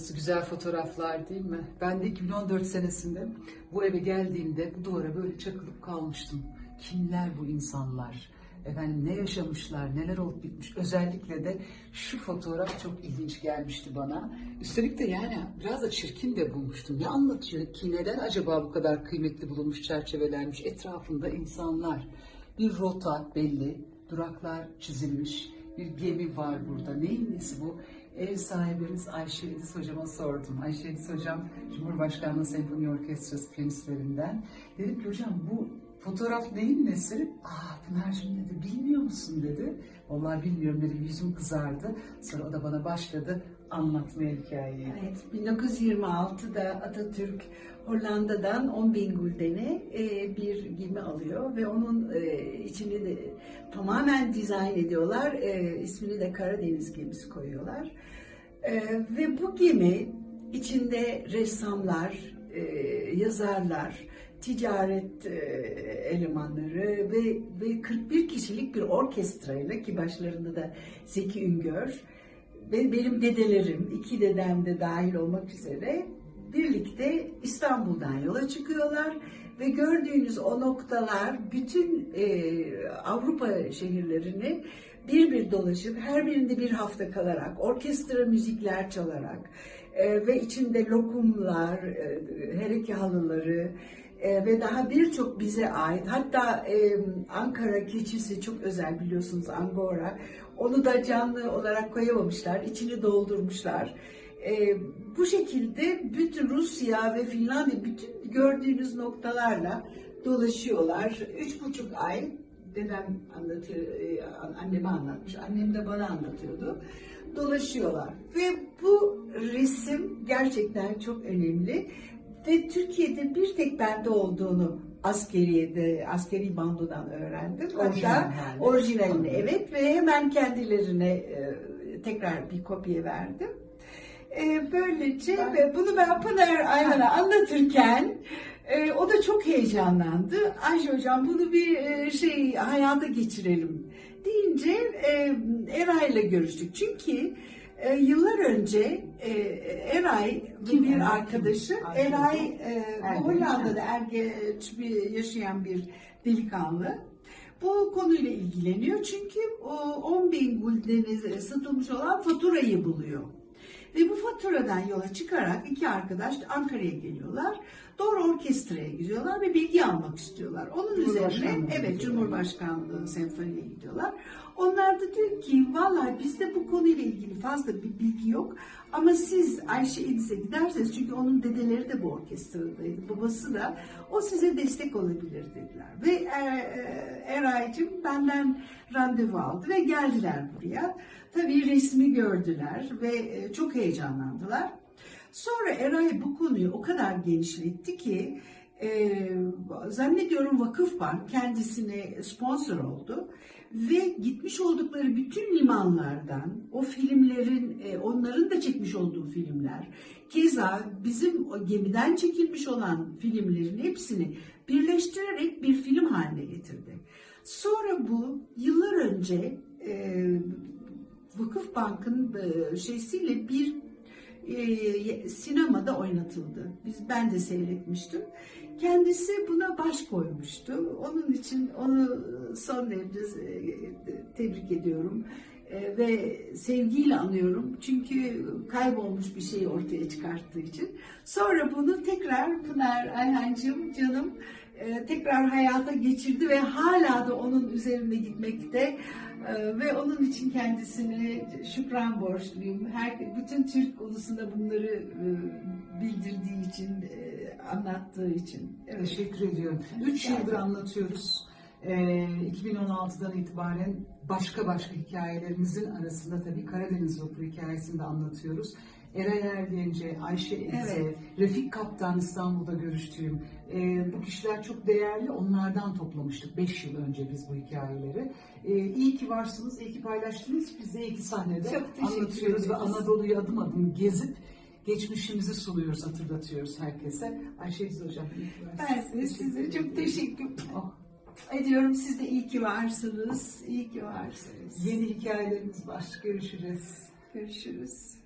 Nasıl güzel fotoğraflar değil mi? Ben de 2014 senesinde bu eve geldiğimde bu duvara böyle çakılıp kalmıştım. Kimler bu insanlar? Efendim ne yaşamışlar, neler olup bitmiş. Özellikle de şu fotoğraf çok ilginç gelmişti bana. Üstelik de yani biraz da çirkin de bulmuştum. Ne anlatıyor ki neden acaba bu kadar kıymetli bulunmuş, çerçevelenmiş etrafında insanlar? Bir rota belli, duraklar çizilmiş, bir gemi var burada. Neyin nesi bu? Ev sahibimiz Ayşe Ediz hocama sordum. Ayşe Ediz hocam Cumhurbaşkanlığı Senfoni Orkestrası piyanistlerinden. Dedim ki hocam bu fotoğraf neyin nesi? Aa Pınar'cığım dedi bilmiyor musun dedi. Vallahi bilmiyorum dedim yüzüm kızardı. Sonra o da bana başladı anlatmaya hikayeyi. Evet, 1926'da Atatürk Hollanda'dan 10 bin guldene e, bir gemi alıyor ve onun e, içini de tamamen dizayn ediyorlar. E, ismini de Karadeniz gemisi koyuyorlar. E, ve bu gemi içinde ressamlar, e, yazarlar, ticaret e, elemanları ve, ve 41 kişilik bir orkestrayla ki başlarında da Zeki Üngör ve benim dedelerim, iki dedem de dahil olmak üzere birlikte İstanbul'dan yola çıkıyorlar ve gördüğünüz o noktalar bütün e, Avrupa şehirlerini bir bir dolaşıp her birinde bir hafta kalarak orkestra müzikler çalarak e, ve içinde lokumlar, e, hereke halıları e, ve daha birçok bize ait hatta e, Ankara keçisi çok özel biliyorsunuz Angora onu da canlı olarak koyamamışlar içini doldurmuşlar. E, bu şekilde bütün Rusya ve Finlandiya bütün gördüğünüz noktalarla dolaşıyorlar. Üç buçuk ay dedem anlatıyor, e, anneme anlatmış, annem de bana anlatıyordu. Dolaşıyorlar ve bu resim gerçekten çok önemli ve Türkiye'de bir tek bende olduğunu askeriyede, askeri bandodan öğrendim. Orijinal Hatta orijinalini evet ve hemen kendilerine e, tekrar bir kopya verdim. E, böylece ve bunu ben Pınar Ayhan'a anlatırken e, o da çok heyecanlandı. Ayşe hocam bunu bir e, şey hayata geçirelim deyince e, Eray'la görüştük. Çünkü e, yıllar önce e, Eray Kim bir arkadaşı Eray e, Hollanda'da ergeç bir yaşayan bir delikanlı. Bu konuyla ilgileniyor çünkü o 10 bin guldeni satılmış olan faturayı buluyor. Ve bu faturadan yola çıkarak iki arkadaş Ankara'ya geliyorlar. Doğru orkestraya gidiyorlar ve bilgi almak istiyorlar. Onun üzerine evet. Cumhurbaşkanlığı senfoniye gidiyorlar. Onlar da diyor ki vallahi bizde bu konuyla ilgili fazla bir bilgi yok. Ama siz Ayşe Ediz'e giderseniz çünkü onun dedeleri de bu orkestradaydı. Babası da o size destek olabilir dediler. Ve e, e, Eray'cığım benden randevu aldı ve geldiler buraya. Tabii resmi gördüler ve e, çok heyecanlandılar. Sonra Eray bu konuyu o kadar genişletti ki e, zannediyorum Vakıfbank kendisine sponsor oldu ve gitmiş oldukları bütün limanlardan o filmlerin e, onların da çekmiş olduğu filmler keza bizim o gemiden çekilmiş olan filmlerin hepsini birleştirerek bir film haline getirdi. Sonra bu yıllar önce e, Vakıfbank'ın e, şeysiyle bir e, sinemada oynatıldı. Biz ben de seyretmiştim. Kendisi buna baş koymuştu. Onun için onu son derece e, tebrik ediyorum E, ve sevgiyle anıyorum. Çünkü kaybolmuş bir şeyi ortaya çıkarttığı için. Sonra bunu tekrar Pınar Ayhancığım canım e, tekrar hayata geçirdi ve hala da onun üzerinde gitmekte Ee, ve onun için kendisine şükran borçluyum. Her bütün Türk ulusuna bunları e, bildirdiği için, e, anlattığı için. Evet. Teşekkür ediyorum. 3 yıldır anlatıyoruz. Ee, 2016'dan itibaren başka başka hikayelerimizin arasında tabii Karadeniz Vapuru hikayesini de anlatıyoruz. Eray Ergence, Ayşe Edize, Evet. Refik Kaptan İstanbul'da görüştüğüm e, bu kişiler çok değerli. Onlardan toplamıştık 5 yıl önce biz bu hikayeleri. E, iyi ki varsınız, iyi ki paylaştınız. Biz de iyi ki sahnede anlatıyoruz ve. Anadolu'yu adım adım gezip geçmişimizi sunuyoruz, hatırlatıyoruz herkese. Ayşe Edize Hocam. Ben de size çok teşekkür Oh, ediyorum. Siz de iyi ki varsınız. İyi ki varsınız. Yeni hikayelerimiz var. Görüşeceğiz. Görüşürüz.